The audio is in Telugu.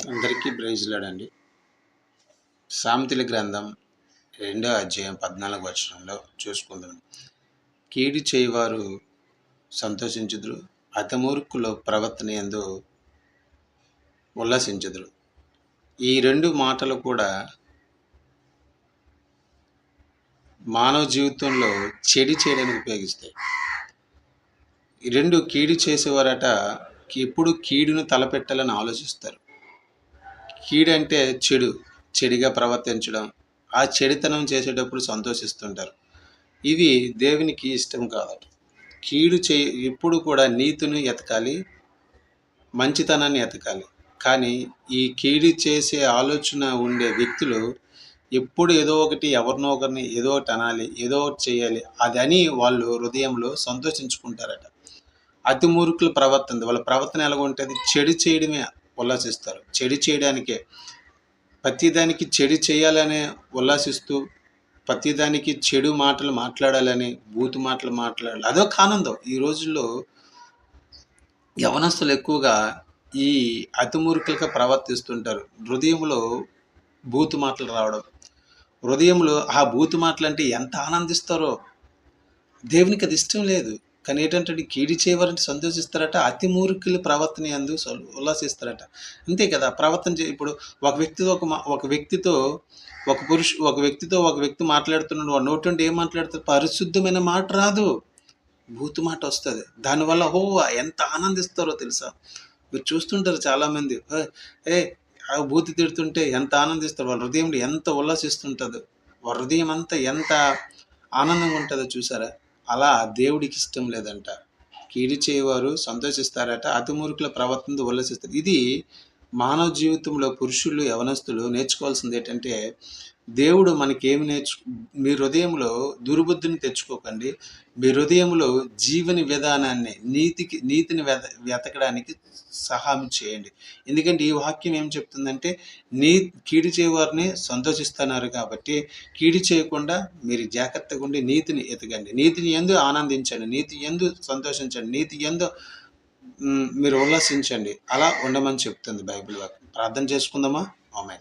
అందరికీ ప్రైజ్లాడండి సామెతల గ్రంథం రెండో అధ్యాయం పద్నాలుగు వచనంలో చూసుకుందాం. కీడి చేయవారు సంతోషించుదురు అతమూర్ఖుల ప్రవర్తన ఎందు ఉల్లాసించుదురు. ఈ రెండు మాటలు కూడా మానవ జీవితంలో చెడి చేయడానికి ఉపయోగిస్తాయి. ఈ రెండు కీడు చేసేవారట ఎప్పుడు కీడును తలపెట్టాలని ఆలోచిస్తారు. కీడు అంటే చెడు చెడిగా ప్రవర్తించడం. ఆ చెడితనం చేసేటప్పుడు సంతోషిస్తుంటారు. ఇది దేవునికి ఇష్టం కాదట కీడు చే ఎప్పుడు కూడా నీతిని ఎతకాలి మంచితనాన్ని ఎతకాలి. కానీ ఈ కీడు చేసే ఆలోచన ఉండే వ్యక్తులు ఎప్పుడు ఏదో ఒకటి ఎవరినో ఒకరిని ఏదో ఒకటి అనాలి ఏదో ఒకటి చేయాలి అది అని వాళ్ళు హృదయంలో సంతోషించుకుంటారట. అతి మూర్ఖుల ప్రవర్తన వాళ్ళ ప్రవర్తన ఎలాగ ఉంటుంది చెడు చేయడమే ఉల్లాసిస్తారు. చెడు చేయడానికే. ప్రతిదానికి చెడు చేయాలనే ఉల్లాసిస్తూ ప్రతిదానికి చెడు మాటలు మాట్లాడాలని బూతు మాటలు మాట్లాడాలి. అదొక ఆనందం ఈ రోజుల్లో యవనస్తులు ఎక్కువగా ఈ అతిమూర్ఖులుగా ప్రవర్తిస్తుంటారు. హృదయంలో బూతు మాటలు రావడం. హృదయంలో ఆ బూతు మాటలు అంటే ఎంత ఆనందిస్తారో. దేవునికి అది ఇష్టం లేదు. కానీ ఏంటంటే కీడి చేయవారంటే సంతోషిస్తారట అతి మూర్ఖుల ప్రవర్తన అందు ఉల్లాసిస్తారట. అంతే కదా ప్రవర్తన చే ఇప్పుడు ఒక వ్యక్తితో ఒక మా- ఒక వ్యక్తితో ఒక పురుషు ఒక వ్యక్తితో ఒక వ్యక్తి మాట్లాడుతున్నాడు వాడు నోటి నుండి ఏం మాట్లాడుతాడు? పరిశుద్ధమైన మాట రాదు. భూతు మాట వస్తుంది. దానివల్ల హో ఎంత ఆనందిస్తారో తెలుసా? మీరు చూస్తుంటారు చాలామంది "ఏ, భూతి ఆ తిడుతుంటే ఎంత ఆనందిస్తారు? వాళ్ళ హృదయంలో ఎంత ఉల్లాసిస్తుంటుందో? వాళ్ళ హృదయం అంతా ఎంత ఆనందంగా ఉంటుందో చూసారా? అలా దేవుడికి ఇష్టం లేదంట. కీడి చేయవారు సంతోషిస్తారట అతిమూర్ఖుల ప్రవర్తన ప్రవర్తనతో ఉల్లసిస్తారు. ఇది మానవ జీవితంలో పురుషులు యవనస్తులు నేర్చుకోవాల్సింది ఏంటంటే దేవుడు మనకేమి నేర్చు మీ హృదయంలో దుర్బుద్ధిని తెచ్చుకోకండి. మీ హృదయంలో జీవన విధానాన్ని నీతికి నీతిని వెత వెతకడానికి సహాయం చేయండి. ఎందుకంటే ఈ వాక్యం ఏం చెప్తుందంటే నీ కీడి చేయవారిని సంతోషిస్తున్నారు కాబట్టి కీడి చేయకుండా మీరు జాగ్రత్తగా ఉండి నీతిని ఎతకండి నీతిని ఎందు ఆనందించండి. నీతి ఎందు సంతోషించండి. నీతి ఎందు మీరు ఉల్లాసించండి. అలా ఉండమని చెప్తుంది బైబిల్ వాక్యం. ప్రార్థన చేసుకుందామా? ఆమె